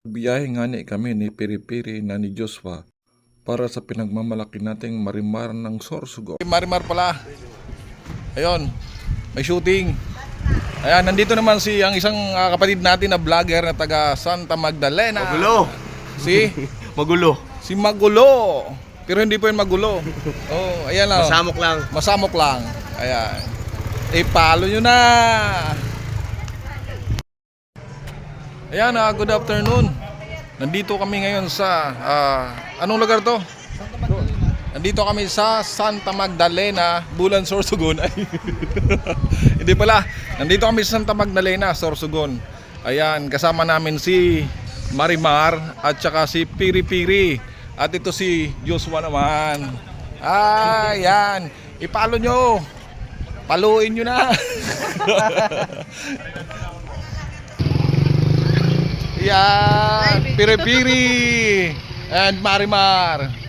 Biyahe nga ni kami ni Piri-Piri na ni Joshua para sa pinagmamalaki nating marimar ng Sorsogo. Marimar pala. Ayun, may shooting. Ayan, nandito naman si ang isang ah, kapatid natin na vlogger na taga Santa Magdalena. Magulo. Si Magulo. si Magulo. Pero hindi po yun magulo. Oh, ayan lang. Masamok lang. Masamok lang. Ayan. Ipalo nyo na. Ayan, ah, good afternoon. Nandito kami ngayon sa, ah, anong lugar to? Nandito kami sa Santa Magdalena, Bulan, Sorsogon. Hindi pala. Nandito kami sa Santa Magdalena, Sorsogon. Ayan, kasama namin si Marimar at saka si Piri Piri. At ito si Joshua naman. Ayan. Ipalo nyo. Paluin nyo na. Yan. Piri Piri. And Marimar.